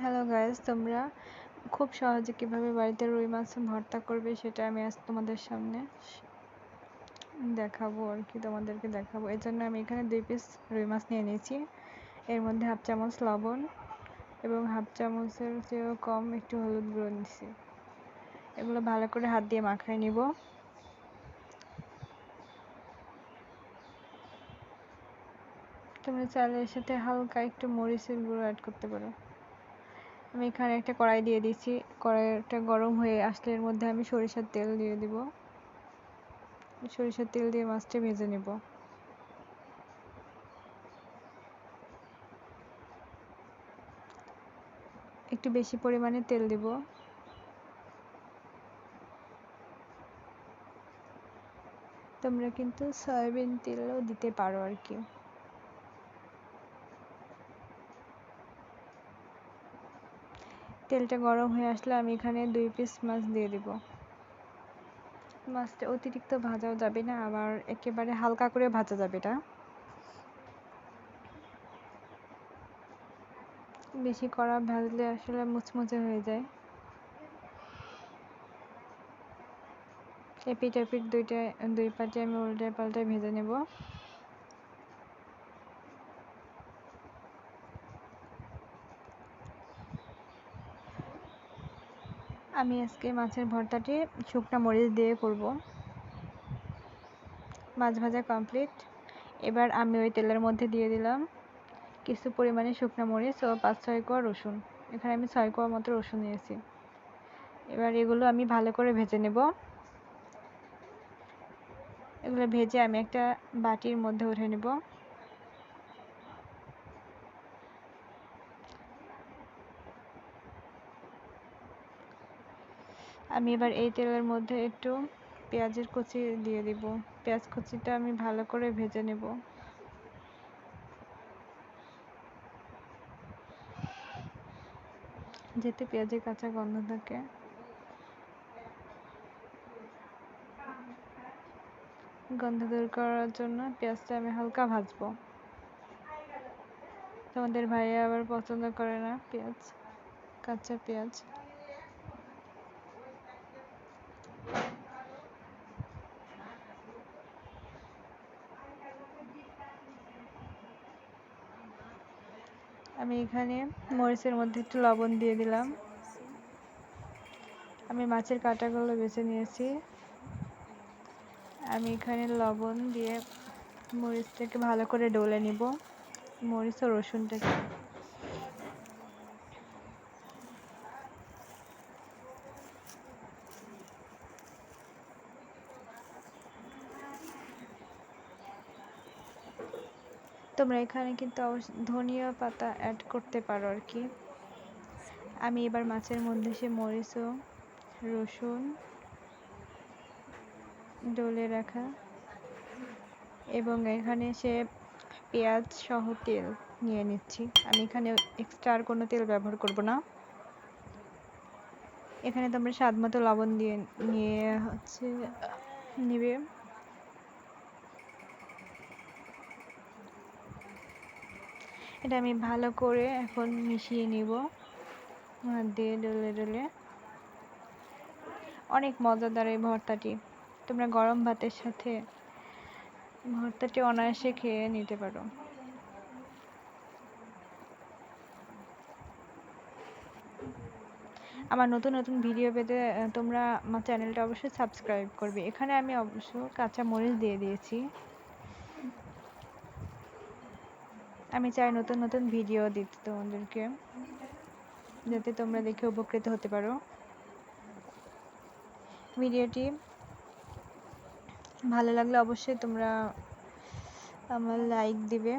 Hello guys তোমরা খুব সহজে কীভাবে বাড়িতে রুই মাছ ভর্তা করবে সেটা আমি আজ তোমাদের সামনে দেখাবো আর কি, তোমাদেরকে দেখাবো। এর জন্য আমি এখানে দুই পিস রুই মাছ নিয়ে নিয়েছি। এর মধ্যে হাফ চামচ লবণ এবং হাফ চামচের চেয়েও কম একটু হলুদ গুঁড়ো নিচ্ছি এগুলো ভালো করে হাত দিয়ে মাখায় নিব। তোমরা এর সাথে হালকা একটু মরিচের গুঁড়ো অ্যাড করতে পারো। আমি এখানে একটা কড়াই দিয়ে দিচ্ছি। কড়াইটা গরম হয়ে আসলে এর মধ্যে আমি সরিষার তেল দিয়ে দিব। সরিষার তেল দিয়ে মাছটা ভেজে নেব। একটু বেশি পরিমাণে তেল দিব। তোমরা কিন্তু সয়াবিন তেলও দিতে পারো আর কি। তেলটা গরম হয়ে আসলে আমি এখানে দুই পিস মাছ দিয়ে দিব। মাছটা অতিরিক্ত ভাজাও যাবে না, আবার একেবারে হালকা করে ভাজা যাবে এটা। বেশি কড়া ভাজলে আসলে মুচমুচে হয়ে যায়। এপিট এপিট দুইটা, দুই পাটে আমি উল্টে পাল্টে ভেজে নেব। আমি আজকে মাছের ভর্তাটি শুকনা মরিচ দিয়ে করব। মাছ ভাজা কমপ্লিট এবার আমি ওই তেলের মধ্যে দিয়ে দিলাম কিছু পরিমাণে শুকনো মরিচ ও পাঁচ ছয় কোয়া রসুন। এখানে আমি ছয় কোয়া মতো রসুন নিয়েছি। এবার এগুলো আমি ভালো করে ভেজে নেব। এগুলো ভেজে আমি একটা বাটির মধ্যে উঠে নেব। আমি এবার এই তেলের মধ্যে একটু পেঁয়াজের কুচি দিয়ে দিব। পেঁয়াজ কুচিটা আমি ভালো করে ভেজে নেব। যেতে পেঁয়াজের কাঁচা গন্ধ থাকে। গন্ধ দূর করার জন্য পেঁয়াজটা আমি হালকা ভাজবো। তোমাদের ভাইয়া আবার পছন্দ করে না পেঁয়াজ, কাঁচা পেঁয়াজ? আমি এখানে মরিচের মধ্যে একটু লবণ দিয়ে দিলাম। আমি মাছের কাঁটাগুলো বেছে নিয়েছি। আমি এখানে লবণ দিয়ে মরিচটাকে ভালো করে ডলে নিব। মরিচ ও রসুনটাকে। তোমরা এখানে কিন্তু ধনিয়া পাতা অ্যাড করতে পারো আর কি। আমি এবার মাছের মধ্যে সে মরিচ রসুন, ডলে রাখা এবং এখানে সে পেঁয়াজ সহ তেল নিয়ে নিচ্ছি। আমি এখানে এক্সট্রা আর কোনো তেল ব্যবহার করব না। এখানে তোমরা স্বাদ মতো লবণ দিয়ে, নিয়ে হচ্ছে, নিবে। এটা আমি ভালো করে এখন মিশিয়ে নিব দিয়ে ডলে ডলে। অনেক মজাদার এই ভর্তাটি। তোমরা গরম ভাতের সাথে ভর্তাটি অনায়াসে খেয়ে নিতে পারো। আমার নতুন নতুন ভিডিও পেতে তোমরা আমার চ্যানেলটা অবশ্যই সাবস্ক্রাইব করবে। এখানে আমি অবশ্য কাঁচা মরিচ দিয়ে দিয়েছি। আমি চাই নতুন নতুন ভিডিও দিতে তোমাদেরকে, যাতে তোমরা দেখে উপকৃত হতে পারো। ভিডিওটি ভালো লাগলে অবশ্যই তোমরা আমার লাইক দিবে।